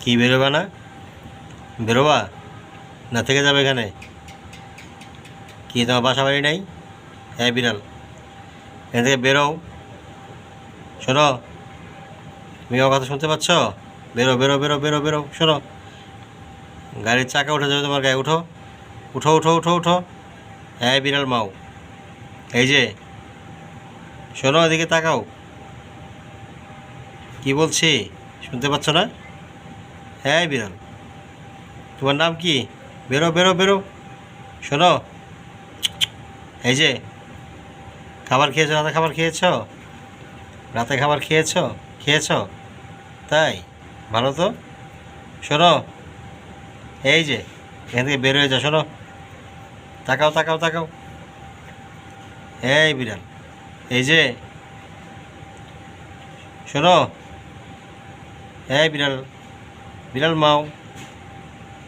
কি বেরোবা না? বেরোবা? না থেকে যাবে এখানে? কি, তোমার বাসা বাড়ি নাই? হ্যাঁ বিড়াল। এখান থেকে বেরো। শোনো, তুমি আমার কথা শুনতে পাচ্ছ? বেরো বেরো বেরো বেরো বেরো, শোনো। গাড়ির চাকা উঠে যাবে তোমার গায়ে। উঠো। উঠো উঠো উঠো উঠো। হ্যাঁ বিড়াল মাও। এই যে, শোনো, এদিকে তাকাও। কি বলছি? শুনতে পাচ্ছ না? হ্যাঁ বিড়াল। তোমার নাম কি? বেরো বেরো বেরো। শোনো। এই যে, খাবার খেয়েছো, রাতে খাবার খেয়েছো? রাতে খাবার খেয়েছো? খেয়েছো? তাই? ভালো তো? শোনো। এই যে, এখান থেকে বের হয়ে যাও, শোনো। তাকাও তাকাও তাকাও। এই বিড়াল, এই যে। শোনো। এই বিড়াল বিড়াল মাও